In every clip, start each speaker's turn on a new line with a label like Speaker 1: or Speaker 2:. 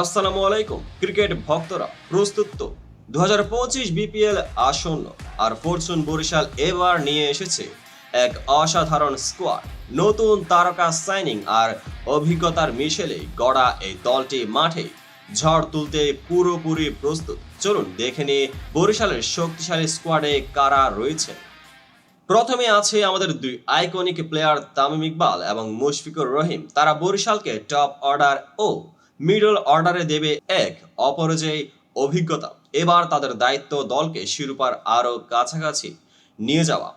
Speaker 1: আসসালামু আলাইকুম, ক্রিকেট ভক্তরা, প্রস্তুত তো? দু বিপিএল আসন্ন আর ফরচুন বরিশাল এবার নিয়ে এসেছে এক অসাধারণ স্কোয়াড নতুন তারকা সাইনিং আর অভিজ্ঞতার মিশেলে গড়া এই দলটি মাঠে। ঝড় তুলতে পুরোপুরি প্রস্তুত। চলুন দেখে নিয়ে বরিশালের শক্তিশালী স্কোয়াডে কারা রয়েছে। প্রথমে আছে আমাদের দুই আইকনিক প্লেয়ার তামিম ইকবাল এবং মুশফিকুর রহিম। তারা বরিশালকে টপ অর্ডার ও মিডল অর্ডারে দেবে এক অপরাজয় অভিজ্ঞতা। এবার তাদের দায়িত্ব দলকে শিরোপার আরও কাছাকাছি নিয়ে যাওয়া।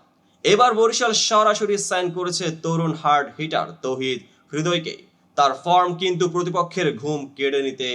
Speaker 1: এবার বরিশাল সরাসরি সাইন করেছে তরুণ হার্ড হিটার তহিদ হৃদয়কে। তার ফর্ম কিন্তু প্রতিপক্ষের ঘুম কেড়ে নিতে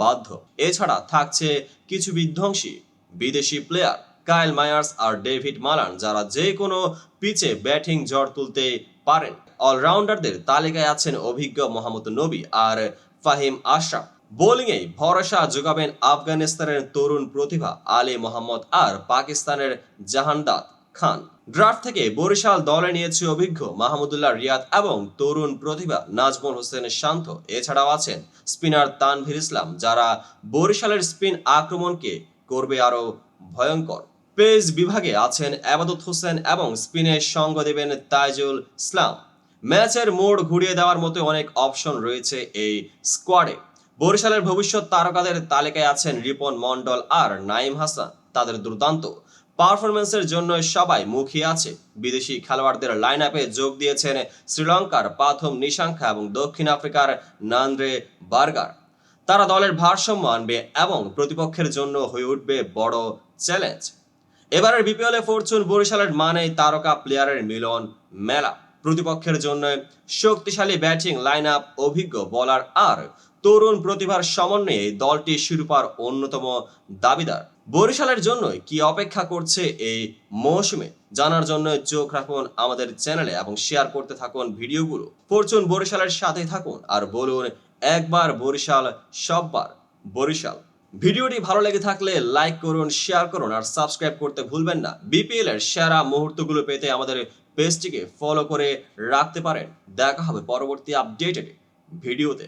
Speaker 1: বাধ্য। এছাড়া থাকছে কিছু বিধ্বংসী বিদেশি প্লেয়ার। কাইল মায়ার্স আর ডেভিড মালান, যারা যে কোনো পিচে ব্যাটিং ঝড় তুলতে পারেন। অলরাউন্ডারদের তালিকায় আছেন অভিজ্ঞ মোহাম্মদ নবী আর ফাহিম আশরাফ। বোলিংয়ে ভরসা যোগাবেন আফগানিস্তানের তরুণ প্রতিভা আলী মোহাম্মদ আর পাকিস্তানের জাহানদাদ খান। ড্রাফট থেকে বরিশাল দলে নিয়েছে অভিজ্ঞ মাহমুদুল্লাহ রিয়াদ এবং তরুণ প্রতিভা নাজমুল হোসেন শান্ত। এছাড়াও আছেন স্পিনার তানভীর ইসলাম, যারা বরিশালের স্পিন আক্রমণকে করবে আরও ভয়ঙ্কর। পেস বিভাগে আছেন আবাদত হোসেন এবং স্পিনে সঙ্গ দেবেন তাইজুল ইসলাম। ম্যাচের মোড় ঘুরিয়ে দেওয়ার মতো অনেক অপশন রয়েছে এই স্কোয়াডে বরিশালের ভবিষ্যৎ তারকাদের তালিকায় আছেন রিপন মন্ডল আর নাইম হাসান। তাদের দুর্দান্ত পারফরমেন্সের জন্য সবাই মুখিয়ে আছে। বিদেশি খেলোয়াড়দের লাইন আপে যোগ দিয়েছেন শ্রীলঙ্কার পাথম নিশাঙ্কা এবং দক্ষিণ আফ্রিকার নান্দ্রে বার্গার। তারা দলের ভারসাম্য আনবে এবং প্রতিপক্ষের জন্য হয়ে উঠবে বড় চ্যালেঞ্জ এবারের বিপিএলে ফরচুন বরিশালের মানেই তারকা প্লেয়ারের মিলন মেলা। প্রতিপক্ষের জন্য শক্তিশালী ব্যাটিং লাইন আপ অভিজ্ঞ বলার আর তরুণ প্রতিভার সমন্বয়ে দলটি শিরোপার অন্যতম দাবিদার। বরিশালের জন্য কি অপেক্ষা করছে এই মৌসুমে? জানার জন্য চোখ রাখুন আমাদের চ্যানেলে এবং শেয়ার করতে থাকুন ভিডিওগুলো। ফরচুন বরিশালের সাথে থাকুন আর বলুন একবার বরিশাল সববার বরিশাল। ভিডিওটি ভালো লেগে থাকলে লাইক করুন শেয়ার করুন আর সাবস্ক্রাইব করতে ভুলবেন না। বিপিএল এর সেরা মুহূর্তগুলো পেতে আমাদের পেজটিকে ফলো করে রাখতে পারেন। দেখা হবে পরবর্তী আপডেটেড ভিডিওতে।